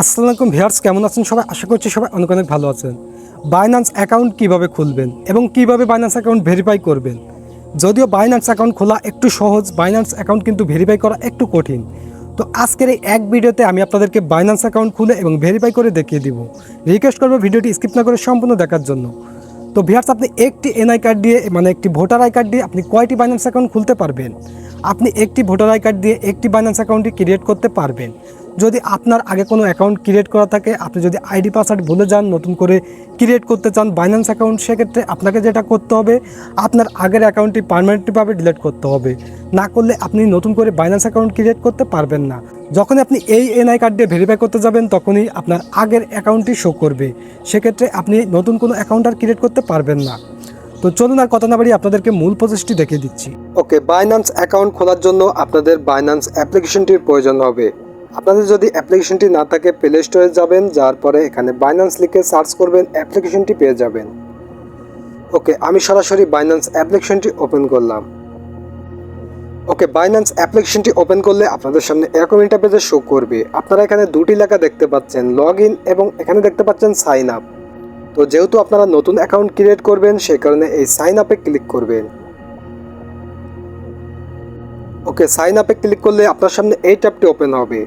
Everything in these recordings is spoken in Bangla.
আসসালামু আলাইকুম ভিয়ার্স কেমন আছেন সবাই? আশা করছি সবাই অনেক অনেক ভালো আছেন। বাইন্যান্স অ্যাকাউন্ট কীভাবে খুলবেন এবং কীভাবে বাইন্যান্স অ্যাকাউন্ট ভেরিফাই করবেন? যদিও বাইন্যান্স অ্যাকাউন্ট খোলা একটু সহজ বাইন্যান্স অ্যাকাউন্ট কিন্তু ভেরিফাই করা একটু কঠিন। তো আজকের এই এক ভিডিওতে আমি আপনাদেরকে বাইন্যান্স অ্যাকাউন্ট খুলে এবং ভেরিফাই করে দেখিয়ে দিব। রিকোয়েস্ট করব ভিডিওটি স্কিপ না করে সম্পূর্ণ দেখার জন্য। তো ভিয়ার্স আপনি একটি এনআই কার্ড দিয়ে মানে একটি ভোটার আই কার্ড দিয়ে আপনি কয়টি বাইন্যান্স অ্যাকাউন্ট খুলতে পারবেন? আপনি একটি ভোটার আই কার্ড দিয়ে একটি বাইন্যান্স অ্যাকাউন্টটি ক্রিয়েট করতে পারবেন। যদি আপনার আগে কোনো অ্যাকাউন্ট ক্রিয়েট করা থাকে, আপনি যদি আইডি পাসওয়ার্ড ভুলে যান, নতুন করে ক্রিয়েট করতে চান বাইন্যান্স অ্যাকাউন্ট সেক্ষেত্রে আপনাকে যেটা করতে হবে, আপনার আগের অ্যাকাউন্টটি পারমানেন্টলিভাবে ডিলিট করতে হবে। না করলে আপনি নতুন করে বাইন্যান্স অ্যাকাউন্ট ক্রিয়েট করতে পারবেন না। যখনই আপনি এই এনআই কার্ড দিয়ে ভেরিফাই করতে যাবেন, তখনই আপনার আগের অ্যাকাউন্টটি শো করবে। সেক্ষেত্রে আপনি নতুন কোনো অ্যাকাউন্ট আর ক্রিয়েট করতে পারবেন না। তো চলুন আর কথা না বাড়িয়ে আপনাদেরকে মূল প্রসেসটি দেখিয়ে দিচ্ছি। ওকে বাইন্যান্স অ্যাকাউন্ট খোলার জন্য আপনাদের বাইন্যান্স অ্যাপ্লিকেশনটির প্রয়োজন হবে। আপনাদের যদি অ্যাপ্লিকেশনটি না থাকে প্লে স্টোরে যাবেন যার পরে এখানে বাইন্যান্স লিখে সার্চ করবেন, অ্যাপ্লিকেশনটি পেয়ে যাবেন। ওকে, আমি সরাসরি বাইন্যান্স অ্যাপ্লিকেশনটি ওপেন করলাম। ওকে বাইন্যান্স অ্যাপ্লিকেশনটি ওপেন করলে আপনাদের সামনে এরকম ইন্টারপেজে শো করবে। আপনারা এখানে দুটি লেখা দেখতে পাচ্ছেন লগ ইন এবং এখানে দেখতে পাচ্ছেন সাইন আপ তো যেহেতু আপনারা নতুন অ্যাকাউন্ট ক্রিয়েট করবেন, সেই কারণে এই সাইন আপে ক্লিক করবেন। ওকে সাইন আপে ক্লিক করলে আপনার সামনে এই ট্যাবটি ওপেন হবে।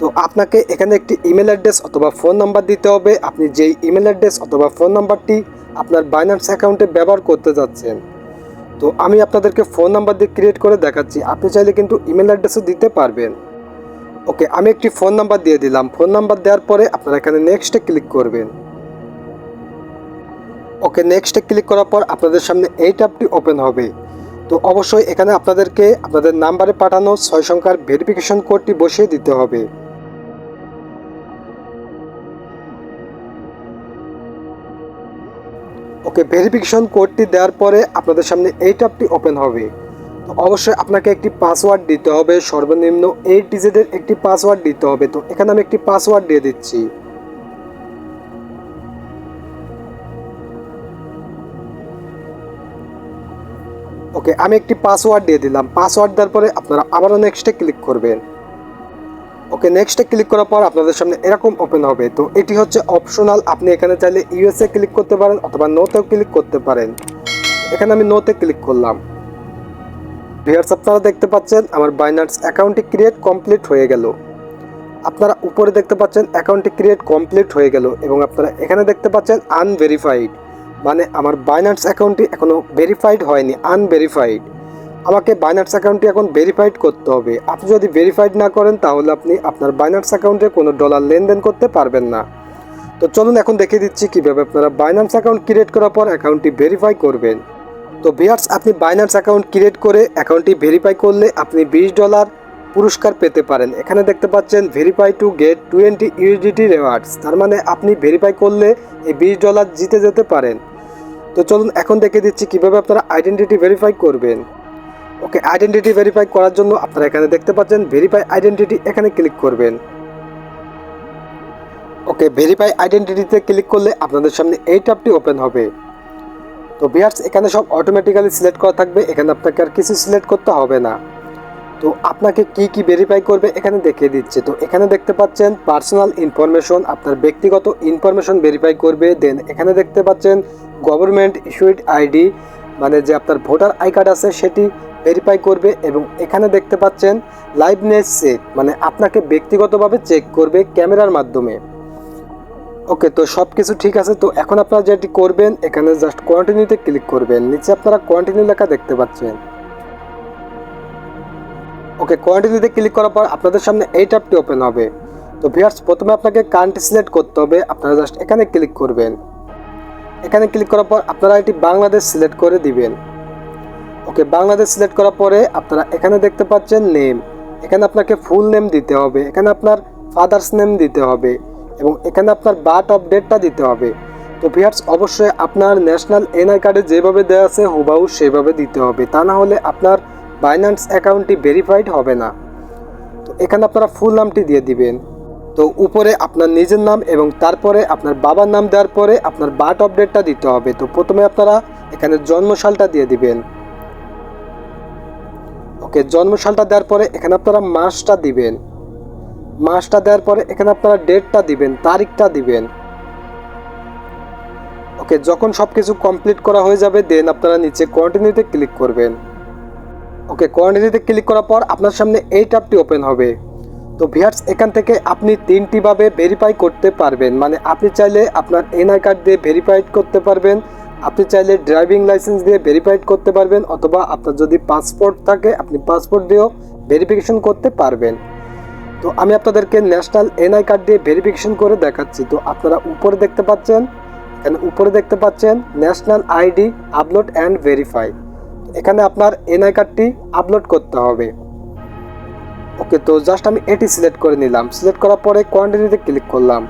তো আপনাকে এখানে একটি ইমেল অ্যাড্রেস অথবা ফোন নাম্বার দিতে হবে। আপনি যেই ইমেল অ্যাড্রেস অথবা ফোন নাম্বারটি আপনার বাইন্যান্স অ্যাকাউন্টে ব্যবহার করতে যাচ্ছেন। তো আমি আপনাদেরকে ফোন নাম্বার দিয়ে ক্রিয়েট করে দেখাচ্ছি। আপনি চাইলে কিন্তু ইমেল অ্যাড্রেসও দিতে পারবেন। ওকে, আমি একটি ফোন নাম্বার দিয়ে দিলাম। ফোন নাম্বার দেওয়ার পরে আপনারা এখানে নেক্সটে ক্লিক করবেন। ওকে নেক্সটে ক্লিক করার পর আপনাদের সামনে এই ট্যাবটি ওপেন হবে। তো অবশ্যই এখানে আপনাদেরকে আপনাদের নাম্বারে পাঠানো ছয় সংখ্যার ভেরিফিকেশন কোডটি বসিয়ে দিতে হবে। ওকে ভেরিফিকেশন কোডটি দেওয়ার পরে আপনাদের সামনে এই ট্যাবটি ওপেন হবে। তো অবশ্যই আপনাকে একটি পাসওয়ার্ড দিতে হবে, সর্বনিম্ন এইট ডিজিটের একটি পাসওয়ার্ড দিতে হবে। তো এখানে আমি একটি পাসওয়ার্ড দিয়ে দিচ্ছি। ওকে, আমি একটি পাসওয়ার্ড দিয়ে দিলাম। পাসওয়ার্ড দেওয়ার পরে আপনারা আবারও নেক্সটে ক্লিক করবেন। ওকে নেক্সটে ক্লিক করার পর আপনাদের সামনে এরকম ওপেন হবে। তো এটি হচ্ছে অপশনাল আপনি এখানে চাইলে ইউএসএ ক্লিক করতে পারেন অথবা নোতেও ক্লিক করতে পারেন। এখানে আমি নোতে ক্লিক করলাম। ভিয়ার্স আপনারা দেখতে পাচ্ছেন আমার বাইনান্স অ্যাকাউন্টটি ক্রিয়েট কমপ্লিট হয়ে গেল। আপনারা উপরে দেখতে পাচ্ছেন অ্যাকাউন্টটি ক্রিয়েট কমপ্লিট হয়ে গেল এবং আপনারা এখানে দেখতে পাচ্ছেন আনভেরিফাইড মানে আমার বাইনান্স অ্যাকাউন্টটি এখনও ভেরিফাইড হয়নি আনভেরিফাইড আমাকে বাইনান্স অ্যাকাউন্টটি এখন ভেরিফাইড করতে হবে। আপনি যদি ভেরিফাইড না করেন, তাহলে আপনি আপনার বাইনান্স অ্যাকাউন্টে কোনো ডলার লেনদেন করতে পারবেন না। তো চলুন এখন দেখিয়ে দিচ্ছি কীভাবে আপনারা বাইনান্স অ্যাকাউন্ট ক্রিয়েট করার পর অ্যাকাউন্টটি ভেরিফাই করবেন। তো ভিয়ার্স আপনি বাইনান্স অ্যাকাউন্ট ক্রিয়েট করে অ্যাকাউন্টটি ভেরিফাই করলে আপনি বিশ ডলার পুরস্কার পেতে পারেন। এখানে দেখতে পাচ্ছেন verify to get twenty UDT rewards তার মানে আপনি ভেরিফাই করলে এই বিশ ডলার জিতে যেতে পারেন। তো চলুন এখন দেখে দিচ্ছি কীভাবে আপনারা আইডেন্টিটি ভেরিফাই করবেন। ওকে আইডেন্টিটি ভেরিফাই করার জন্য আপনারা এখানে দেখতে পাচ্ছেন ভেরিফাই আইডেন্টিটি এখানে ক্লিক করবেন। ওকে ভেরিফাই আইডেন্টিটিতে ক্লিক করলে আপনাদের সামনে এই ট্যাবটি ওপেন হবে। তো বিয়ার্স এখানে সব অটোমেটিক্যালি সিলেক্ট করা থাকবে, এখানে আপনাকে আর কিছু সিলেক্ট করতে হবে না। তো আপনাকে কি কি ভেরিফাই করবে এখানে দেখিয়ে দিচ্ছে। তো এখানে দেখতে পাচ্ছেন পার্সোনাল ইনফরমেশন আপনার ব্যক্তিগত ইনফরমেশন ভেরিফাই করবে দেন এখানে দেখতে পাচ্ছেন গভর্নমেন্ট ইস্যুড আইডি মানে যে আপনার ভোটার আই কার্ড আছে সেটি ভেরিফাই করবে এবং এখানে দেখতে পাচ্ছেন লাইভনেস চেক মানে আপনাকে ব্যক্তিগতভাবে চেক করবে ক্যামেরার মাধ্যমে। ওকে তো সব কিছু ঠিক আছে, তো এখন আপনারা যেটি করবেন, এখানে জাস্ট কন্টিনিউতে ক্লিক করবেন। নিচে আপনারা কন্টিনিউ লেখা দেখতে পাচ্ছেন। ওকে কন্টিনিউতে ক্লিক করার পর আপনাদের সামনে এই ট্যাবটি ওপেন হবে। তো ভিয়ার্স প্রথমে আপনাকে কান্ট্রি সিলেক্ট করতে হবে, আপনারা জাস্ট এখানে ক্লিক করবেন। এখানে ক্লিক করার পর আপনারা এটি বাংলাদেশ সিলেক্ট করে দিবেন। ওকে বাংলাদেশ সিলেক্ট করার পরে আপনারা এখানে দেখতে পাচ্ছেন নেম। এখানে আপনাকে ফুল নেম দিতে হবে, এখানে আপনার ফাদার্স নেম দিতে হবে এবং এখানে আপনার বার্থ অফ ডেটটা দিতে হবে। তো ভিয়ার্স অবশ্যই আপনার ন্যাশনাল এনআই কার্ডে যেভাবে দেওয়া আছে, হুবাহু সেভাবে দিতে হবে। তা না হলে আপনার বাইন্যান্স অ্যাকাউন্টটি ভেরিফাইড হবে না। তো এখানে আপনারা ফুল নামটি দিয়ে দিবেন। তো উপরে আপনার নিজের নাম এবং তারপরে আপনার বাবার নাম দেওয়ার পরে আপনার বার্থ অফ ডেটটা দিতে হবে। তো প্রথমে আপনারা এখানে জন্মসালটা দিয়ে দিবেন। ওকে জন্মসালটা দেওয়ার পরে এখানে আপনারা মাসটা দিবেন। মাসটা দেওয়ার পরে এখানে আপনারা ডেটটা দিবেন, তারিখটা দিবেন। ওকে, যখন সব কিছু কমপ্লিট করা হয়ে যাবে, দেন আপনারা নিচে কন্টিনিউতে ক্লিক করবেন। ওকে কন্টিনিউতে ক্লিক করার পর আপনার সামনে এই ট্যাবটি ওপেন হবে। তো ভিয়ার্স এখান থেকে আপনি তিনটিভাবে ভেরিফাই করতে পারবেন। মানে আপনি চাইলে আপনার এনআই কার্ড দিয়ে ভেরিফাইড করতে পারবেন। আপনি চাইলে ড্রাইভিং লাইসেন্স দিয়ে ভেরিফাইড করতে পারবেন, অথবা আপনার যদি পাসপোর্ট থাকে, আপনি পাসপোর্ট দিয়েও ভেরিফিকেশন করতে পারবেন। তো আমি আপনাদেরকে ন্যাশনাল এনআই কার্ড দিয়ে ভেরিফিকেশন করে দেখাচ্ছি। তো আপনারা উপরে দেখতে পাচ্ছেন, এখানে উপরে দেখতে পাচ্ছেন national ID upload and verify এখানে আপনার এনআই কার্ডটি আপলোড করতে হবে। ওকে, তো জাস্ট আমি এটি সিলেক্ট করে নিলাম। সিলেক্ট করার পরে কন্টিনিউতে ক্লিক করলাম।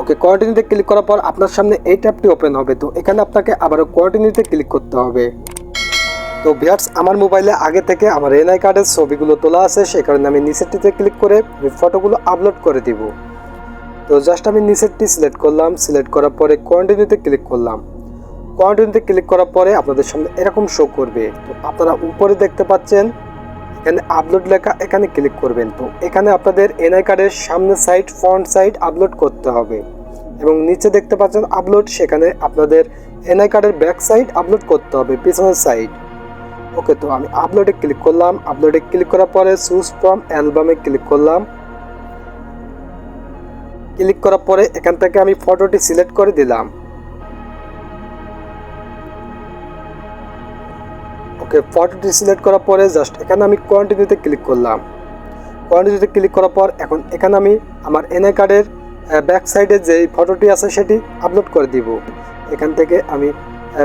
ওকে কন্টিনিউতে ক্লিক করার পর আপনার সামনে এই ট্যাবটি ওপেন হবে। তো এখানে আপনাকে আবারও কন্টিনিউতে ক্লিক করতে হবে। তো ভিয়ার্স আমার মোবাইলে আগে থেকে আমার এনআই কার্ডের ছবিগুলো তোলা আছে সেই কারণে আমি নিচেরটিতে ক্লিক করে ফটোগুলো আপলোড করে দিব। তো জাস্ট আমি নিচেরটি সিলেক্ট করলাম সিলেক্ট করার পরে কন্টিনিউতে ক্লিক করলাম। কন্টিনিউতে ক্লিক করার পরে আপনাদের সামনে এরকম শো করবে। তো আপনারা উপরে দেখতে পাচ্ছেন এখানে আপলোড লেখা এখানে ক্লিক করবেন। তো এখানে আপনাদের এনআই কার্ডের সামনে সাইড ফ্রন্ট সাইড আপলোড করতে হবে। এবং নিচে দেখতে পাচ্ছেন আপলোড সেখানে আপনাদের এনআই কার্ডের ব্যাক সাইড আপলোড করতে হবে, পিছনের সাইড ওকে, তো আমি আপলোডে ক্লিক করলাম। আপলোডে ক্লিক করার পরে চুজ ফ্রম অ্যালবামে ক্লিক করলাম। ক্লিক করার পরে এখান থেকে আমি ফটোটি সিলেক্ট করে দিলাম। ওকে ফটোটি সিলেক্ট করার পরে জাস্ট এখানে আমি কন্টিনিউতে ক্লিক করলাম। কন্টিনিউতে ক্লিক করার পর এখন এখানে আমি আমার এনআই কার্ডের ব্যাক সাইডে যে ফটোটি আছে সেটি আপলোড করে দিব। এখান থেকে আমি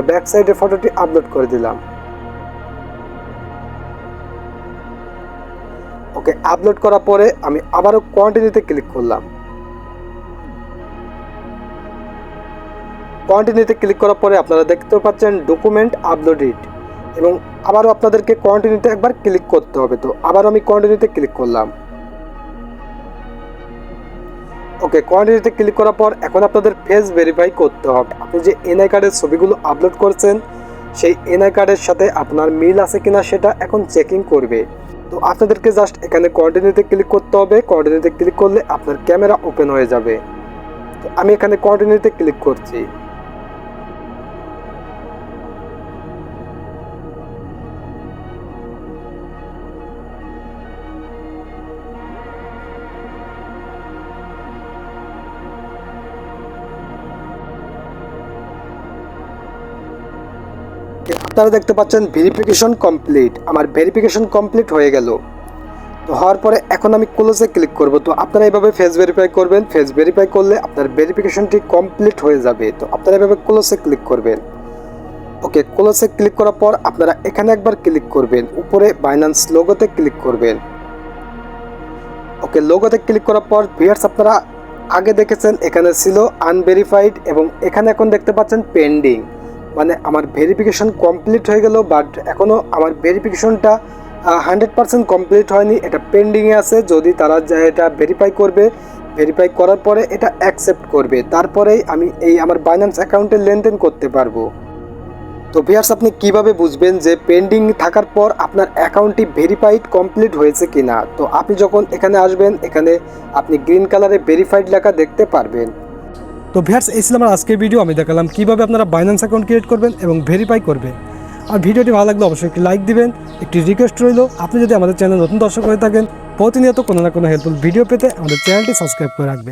ব্যাক সাইডের ফটোটি আপলোড করে দিলাম। ওকে আপলোড করার পরে আমি আবারও কন্টিনিউতে ক্লিক করলাম। কন্টিনিউতে ক্লিক করার পরে আপনারা দেখতে পাচ্ছেন ডকুমেন্ট আপলোডেড এবং আবারও আপনাদেরকে কন্টিনিউতে একবার ক্লিক করতে হবে তো। আবারও আমি কন্টিনিউতে ক্লিক করলাম। ওকে কন্টিনিউতে ক্লিক করার পর এখন আপনাদের ফেস ভেরিফাই করতে হবে। আপনি যে এনআই কার্ডের ছবিগুলো আপলোড করছেন, সেই এনআই কার্ডের সাথে আপনার মিল আছে কিনা সেটা এখন চেকিং করবে। তো আপনাদেরকে জাস্ট এখানে কন্টিনিউতে ক্লিক করতে হবে। কন্টিনিউতে ক্লিক করলে আপনার ক্যামেরা ওপেন হয়ে যাবে। তো আমি এখানে কন্টিনিউতে ক্লিক করছি। আপনারা দেখতে পাচ্ছেন ভেরিফিকেশন কমপ্লিট আমার ভেরিফিকেশন কমপ্লিট হয়ে গেল। তো হওয়ার পরে এখন আমি ক্লোজে ক্লিক করব। তো আপনারা এইভাবে ফেস ভেরিফাই করবেন। ফেস ভেরিফাই করলে আপনার ভেরিফিকেশনটি কমপ্লিট হয়ে যাবে। তো আপনারা এভাবে ক্লোজে ক্লিক করবেন। ওকে ক্লোজে ক্লিক করার পর আপনারা এখানে একবার ক্লিক করবেন। উপরে বাইন্যান্স লোগোতে ক্লিক করবেন। ওকে লোগোতে ক্লিক করার পর ভিয়ার্স আপনারা আগে দেখেছেন, এখানে ছিল আনভেরিফাইড এবং এখানে এখন দেখতে পাচ্ছেন পেন্ডিং মানে আমার ভেরিফিকেশন কমপ্লিট হয়ে গেল বাট এখনও আমার ভেরিফিকেশনটা হান্ড্রেড পার্সেন্ট কমপ্লিট হয়নি। এটা পেন্ডিংয়ে আছে। যদি তারা যা- এটা ভেরিফাই করবে ভেরিফাই করার পরে এটা অ্যাকসেপ্ট করবে। তারপরেই আমি এই আমার বাইন্যান্স অ্যাকাউন্টে লেনদেন করতে পারব। তো ভিয়ার্স আপনি কীভাবে বুঝবেন যে পেন্ডিং থাকার পর আপনার অ্যাকাউন্টটি ভেরিফাইড কমপ্লিট হয়েছে কিনা? তো আপনি যখন এখানে আসবেন, এখানে আপনি গ্রিন কালারে ভেরিফাইড লেখা দেখতে পারবেন। তো ভ্যাটস এই ছিল আমার আজকের ভিডিও আমি দেখালাম কীভাবে আপনারা বাইন্যান্স অ্যাকাউন্ট ক্রিয়েট করবেন এবং ভেরিফাই করবেন। আর ভিডিওটি ভালো লাগলে অবশ্যই একটি লাইক দিবেন, একটি রিকোয়েস্ট রইল। আপনি যদি আমাদের চ্যানেল নতুন দর্শক হয়ে থাকেন, প্রতিনিয়ত কোনো না কোনো হেল্পফুল ভিডিও পেতে আমাদের চ্যানেলটি সাবস্ক্রাইব করে রাখবেন।